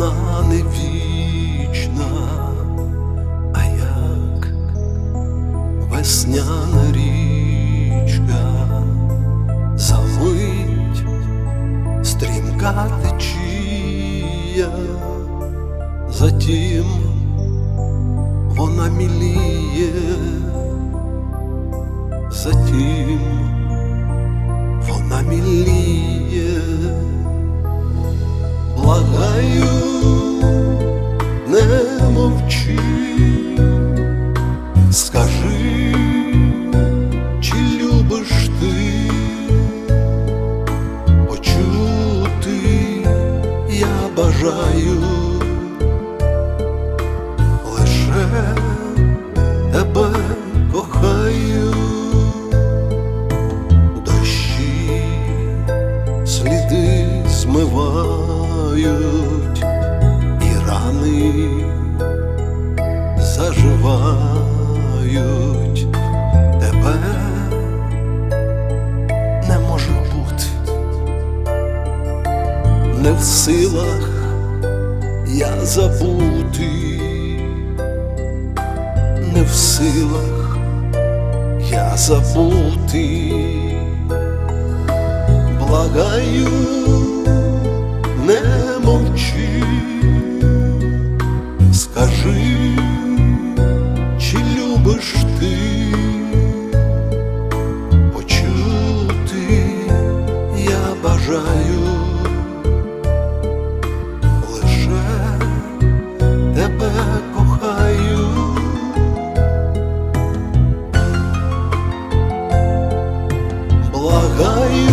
вона вічна, а як весняна річка замить стрімка течія, затім вона міліє, затім. Благаю, не мовчи, скажи, чи любиш ти? Почути, я бажаю змивають і рани заживають. Тебе не може бути. Не в силах я забути, не в силах я забути, благаю, не мовчи, скажи, чи любиш ти почути я бажаю лише тебе кохаю. Благаю.